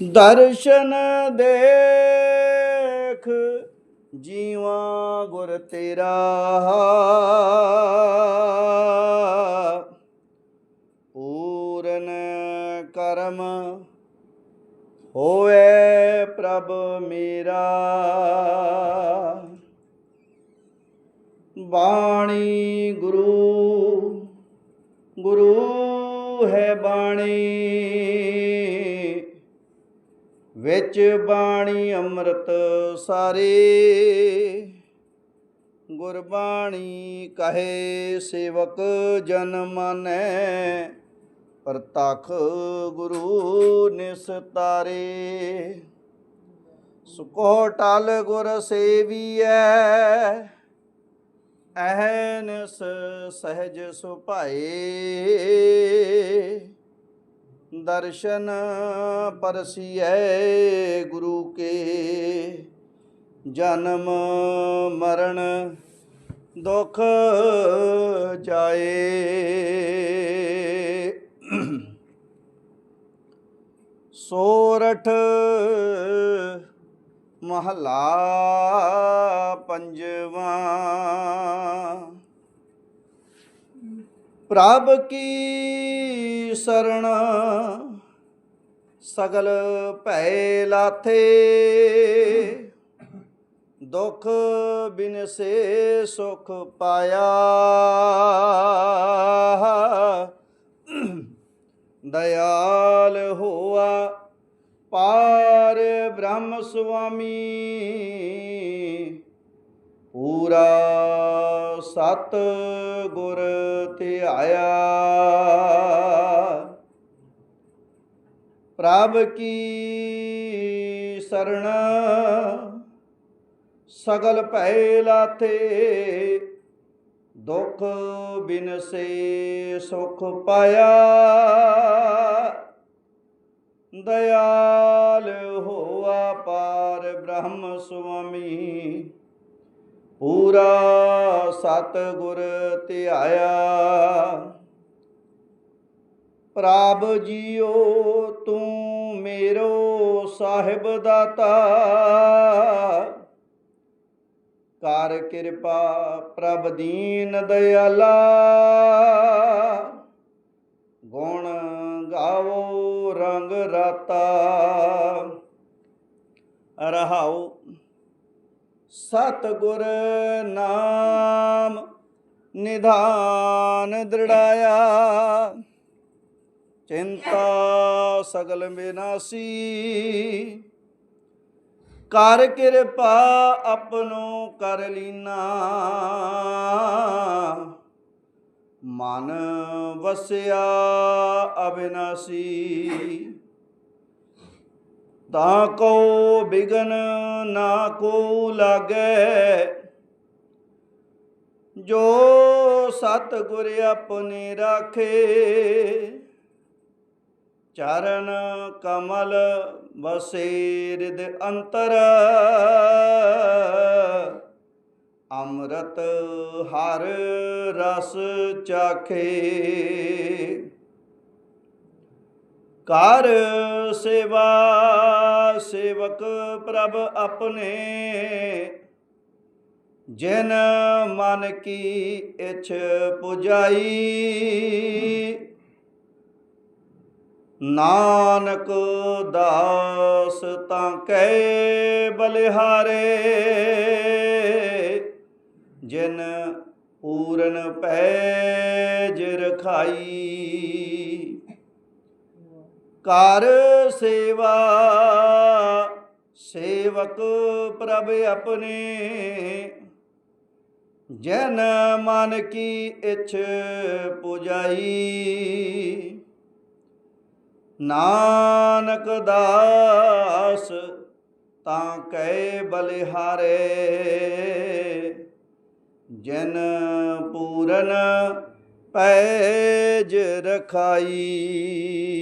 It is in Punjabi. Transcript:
ਦਰਸ਼ਨ ਦੇਖ, ਜੀਵਾ ਗੁਰ ਤੇਰਾ। ਪੂਰਨ ਕਰਮ ਹੋਵੇ ਪ੍ਰਭ ਮੇਰਾ। ਬਾਣੀ ਗੁਰੂ ਗੁਰੂ ਹੈ ਬਾਣੀ। ਵਿੱਚ ਬਾਣੀ ਅੰਮ੍ਰਿਤ ਸਾਰੇ। ਗੁਰਬਾਣੀ ਕਹੇ ਸੇਵਕ ਜਨ ਮਾਨੈ, ਪ੍ਰਤਖ ਗੁਰੂ ਨਿਸਤਾਰੇ ਸੁਕੋ ਟਲ ਗੁਰ ਸੇਵੀਐ ਅਹਨਸ ਸਹਿਜ ਸੁਭਾਏ। ਦਰਸ਼ਨ ਪਰਸੀਐ ਗੁਰੂ ਕੇ। ਜਨਮ ਮਰਨ ਦੁਖ ਜਾਏ ਸੋਰਠ ਮਹਲਾ ਪੰਜਵਾਂ। ਪ੍ਰਭ ਕੀ ਸਰਣ? ਸਗਲ ਭੈ ਲਾਥੇ। ਦੁਖ ਬਿਨਸੇ ਸੁਖ ਪਾਇਆ। ਦਇਆਲ ਹੋਆ ਪਾਰ ਬ੍ਰਹਮ ਸੁਆਮੀ। ਸਤ ਗੁਰ ਧਿਆਇਆ। ਪ੍ਰਭ ਕੀ ਸਰਣ, ਸਗਲ ਭੈ ਲਾਥੇ, ਦੁਖ ਬਿਨ ਸੇ ਸੁਖ ਪਾਇਆ। ਦਇਆਲ ਹੋਆ ਪਾਰ ਬ੍ਰਹਮ ਸੁਆਮੀ ਪੂਰਾ ਸਤ ਗੁਰ ਧਿਆਇਆ। ਪ੍ਰਭ ਜੀਓ, ਤੂੰ ਮੇਰੋ ਸਾਹਿਬ ਦਾਤਾ। ਕਰ ਕਿਰਪਾ ਪ੍ਰਭ ਦੀਨ ਦਇਆਲਾ। ਗੁਣ ਗਾਵੋ ਰੰਗ ਰਾਤਾ। ਰਹਾਓ ਸਤ ਗੁਰ ਨਾਮ ਨਿਧਾਨ ਦ੍ਰਿੜਾਇਆ। ਚਿੰਤਾ ਸਗਲ ਬਿਨਾਸੀ। ਕਰ ਕਿਰਪਾ ਆਪਣੋ ਕਰ ਲੀਨਾ। ਮਨ ਵਸਿਆ ਅਬਿਨਾਸੀ। ਤਾਂ ਕੋ ਬਿਗਨ ਨਾ ਕੋ ਲਾਗੈ। ਜੋ ਸਤ ਗੁਰ ਆਪਣੇ ਰਾਖੇ, ਚਰਨ ਕਮਲ ਵਸੇ ਰਿਦ ਅੰਤਰ। ਅੰਮ੍ਰਿਤ ਹਰ ਰਸ ਚਾਖੇ। ਕਰ ਸੇਵਾ, ਸੇਵਕ ਪ੍ਰਭ ਆਪਣੇ। ਜਿਨ ਮਨ ਕੀ ਇਛ ਪੁਜਾਈ, ਨਾਨਕ ਦਾਸ ਤਾਂ ਕੈ ਬਲਿਹਾਰੇ। ਜਿਨ ਪੂਰਨ ਪੈ ਪੈਜ ਰਖਾਈ ਕਰ ਸੇਵਾ, ਸੇਵਕ ਪ੍ਰਭ ਆਪਣੇ। ਜਨ ਮਨ ਕੀ ਇਛ ਪੁਜਾਈ। ਨਾਨਕ ਦਾਸ ਤਾਂ ਕੈ ਬਲਿਹਾਰੇ। ਜਨ ਪੂਰਨ ਪੈਜ ਰਖਾਈ।